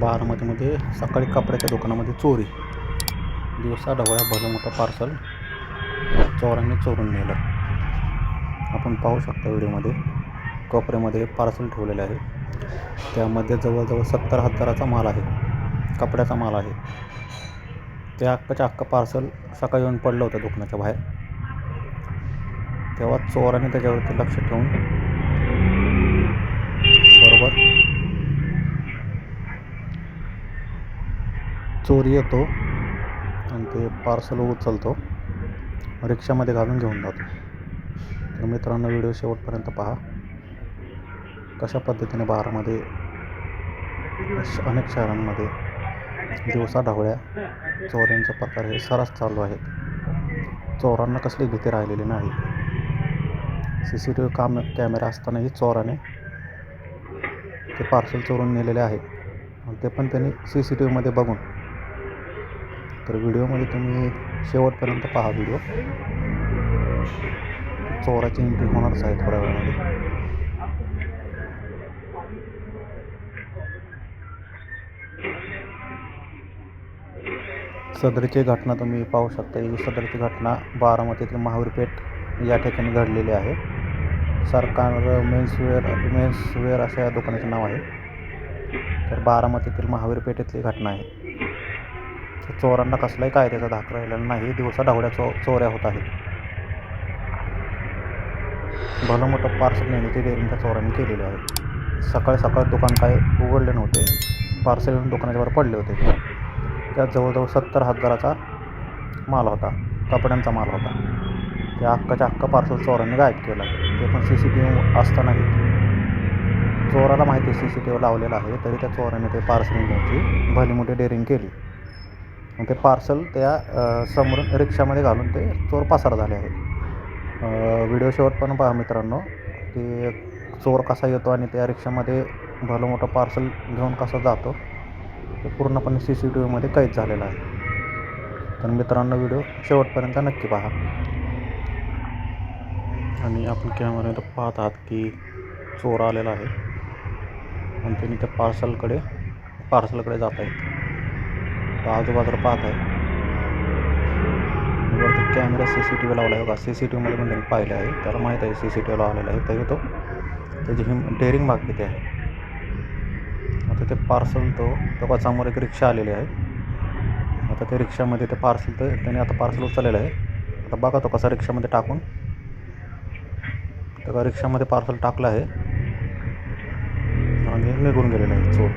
बारामतीमध्ये सकाळी कपड्याच्या दुकानामध्ये चोरी. दिवसा ढवळ्या भलं मोठं पार्सल चोरांनी चोरून नेलं. आपण पाहू शकता व्हिडिओमध्ये कोपऱ्यामध्ये पार्सल ठेवलेलं आहे. त्यामध्ये जवळजवळ सत्तर हजाराचा माल आहे. कपड्याचा माल आहे. ते अख्खच्या अख्खं पार्सल सकाळी येऊन पडलं होतं दुकानाच्या बाहेर. तेव्हा चोराने त्याच्यावरती लक्ष ठेवून बरोबर चोरी येतो आणि ते पार्सल उचलतो. रिक्षामध्ये घालून घेऊन जातो. तर मित्रांनो व्हिडिओ शेवटपर्यंत पहा. कशा पद्धतीने बारामध्ये श- अनेक शहरांमध्ये दिवसा ढवळ्या चोऱ्यांचे प्रकार हे सरस चालू आहेत. चोरांना कसली भीती राहिलेली नाही. सी सी टी व्ही काम कॅमेरा असतानाही चोराने ते पार्सल चोरून नेलेले आहे आणि ते पण त्यांनी सी सी टी व्हीमध्ये बघून तर व्हिडिओमध्ये तुम्ही शेवटपर्यंत पहा व्हिडिओ. चोराची एंट्री होणारच आहे थोड्या वेळामध्ये. सदरची घटना तुम्ही पाहू शकता. ही सदरची घटना बारामतीतील महावीरपेठ या ठिकाणी घडलेली आहे. सरकार मेन्सवेअर मेन्सवेअर असं या दुकानाचं नाव आहे. तर बारामतीतील महावीरपेठेतली घटना आहे. तर चोरांना कसलाही कायद्याचा धाक राहिलेला नाही. दिवसा ढवळ्या चो चोऱ्या होत आहेत. भलं मोठं पार्सल नेण्याची डेअरिंग त्या चोरांनी केलेली आहे. सकाळी सकाळ दुकान काय उघडले नव्हते. पार्सल दुकानाच्या दुकानाच्यावर पडले होते. त्यात जवळजवळ सत्तर हजाराचा माल होता. कपड्यांचा माल होता. ते अख्खाच्या अख्खा पार्सल चोरांनी गायब केला. ते पण सी सी टी व्ही असतानाही. चोराला माहिती सी सी टी व्ही लावलेला आहे. तरी त्या चोराने ते पार्सल घ्यायची भली मोठी डेअरिंग केली. मग ते पार्सल त्या समोरून रिक्षामध्ये घालून ते चोर पसार झाले आहेत. व्हिडिओ शेवट पण पहा मित्रांनो की चोर कसा येतो आणि त्या रिक्षामध्ये भलं मोठं पार्सल घेऊन कसा जातो ते पूर्णपणे सी सी टी व्हीमध्ये कैद झालेलं आहे. तर मित्रांनो व्हिडिओ शेवटपर्यंत नक्की पहा. आणि आपण कॅमेऱ्यात पाहत आहात की चोर आलेला आहे. आणि त्यांनी त्या पार्सलकडे पार्सलकडे जात आहेत. आजूबाजूला पाहत आहे. वरती camera C C T V लावला आहे बघा. सी सी टी व्हीमध्ये पण त्यांनी पाहिलं आहे. त्याला माहीत आहे सी सी टी व्ही लावलेला आहे. तरी तो त्याची हिम डेअरिंग भाग किती आहे. आता ते पार्सल तो तेव्हा समोर एक रिक्षा आलेली आहे. आता ते रिक्षामध्ये ते पार्सल तर त्याने आता पार्सल उचललेलं आहे. आता बघा तो कसा रिक्षामध्ये टाकून. तर रिक्षामध्ये पार्सल टाकलं आहे. आणि निघून गेलेलं आहे. चोर.